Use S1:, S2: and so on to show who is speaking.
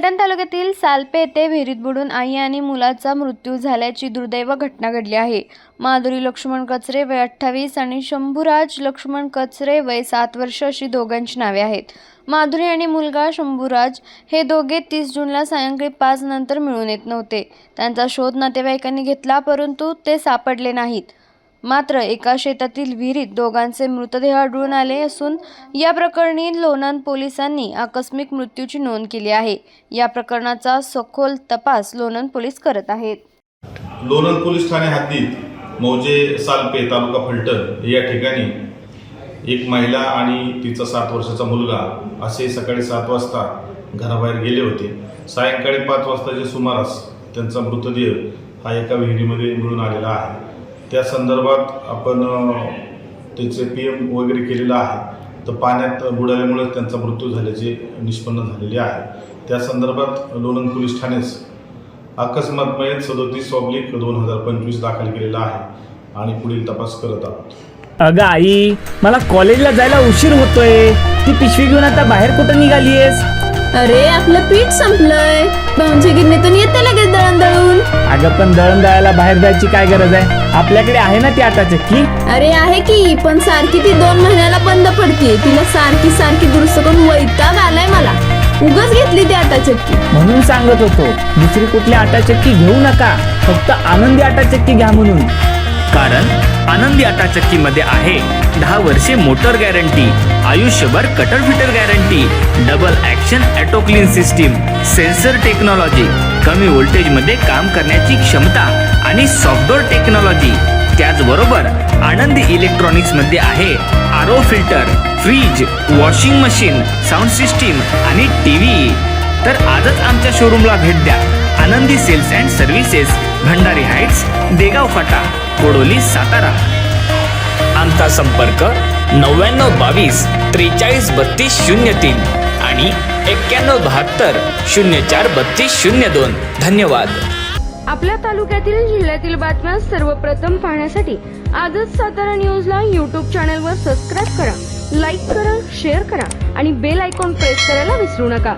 S1: फलटण तालुक्यातील सालपे येथे विहिरीत बुडून आई आणि मुलाचा मृत्यू झाल्याची दुर्दैव घटना घडली आहे. माधुरी लक्ष्मण कचरे वय अठ्ठावीस आणि शंभूराज लक्ष्मण कचरे वय सात वर्ष अशी दोघांची नावे आहेत. माधुरी आणि मुलगा शंभूराज हे दोघे तीस जूनला सायंकाळी पाच नंतर मिळून येत नव्हते. त्यांचा शोध नातेवाईकांनी घेतला परंतु ते सापडले नाहीत. मात्र एका शेतातील विहिरीत दोघांचे मृतदेह आढळून आले असून या प्रकरणी लोणंद पोलिसांनी आकस्मिक मृत्यूची नोंद केली आहे. या प्रकरणाचा सखोल तपास लोणंद पोलीस करत आहेत.
S2: लोणंद पोलीस ठाणे हद्दीत मौजे सालपे तालुका फलटण या ठिकाणी एक महिला आणि तिचा सात वर्षाचा मुलगा असे सकाळी सात वाजता घराबाहेर गेले होते. सायंकाळी पाच वाजताच्या सुमारास त्यांचा मृतदेह हा एका विहिरीमध्ये मिळून आलेला आहे. त्या संदर्भात आपण त्याचे पी एम वगैरे केलेलं आहे. तर पाण्यात बुडाल्यामुळे त्यांचा मृत्यू झाल्याचे निष्पन्न झालेले आहे. त्या संदर्भात लोणंद पोलीस ठाणेस अकस्मात मयत सदोतीस ऑब्लिक दोन हजार पंचवीस दाखल केलेला आहे आणि पुढील तपास करत आहोत.
S3: अगं आई मला कॉलेजला जायला उशीर होतोय. ती पिशवी घेऊन आता बाहेर कुठं निघालीयस?
S4: अरे आपलं पीठ संपलंय. भाऊंच्या गिरणीतून येते लगेच दळण दळून
S3: अगं पण दळण दळायला बाहेर जायची काय गरज आहे? आपल्याकडे आहे ना ती आटा चक्की
S4: अरे आहे की पण सारखी ती दोन महिन्याला बंद पडते. तिला सारखी सारखी दुरुस्त करून वैताग आलाय मला. उगच घेतली ती आता चक्की
S3: म्हणून सांगत होतो दुसरी कुठली आटा चक्की घेऊ नका. फक्त आनंदी आटा चक्की घ्या म्हणून.
S5: कारण आनंदी आटा चक्कीमध्ये आहे दहा वर्षे मोटर गॅरंटी आयुष्यभर cutter fitter guarantee double action auto clean system sensor technology कमी व्होल्टेजमध्ये काम करण्याची क्षमता आणि सॉफ्टवेअर टेक्नॉलॉजी त्याचबरोबर आनंदी इलेक्ट्रॉनिक्समध्ये आहे R O filter fridge washing machine sound system आणि टी व्ही तर आजच आमच्या शोरूमला भेट द्या. Anandi sales and services Bhandari heights Degaon Phata Kodoli Satara. आमचा संपर्क नव्याण्णव बावीस त्रेचाळीस बत्तीस शून्य तीन आणि एक्क्याण्णव बहात्तर शून्य चार बत्तीस शून्य दोन. धन्यवाद.
S1: आपल्या तालुक्यातील जिल्ह्यातील बातम्या सर्वप्रथम पाहण्यासाठी आजच सातारा न्यूजला यूट्यूब चॅनलवर सबस्क्राईब करा लाईक करा शेअर करा आणि बेल आयकॉन प्रेस करायला विसरू नका.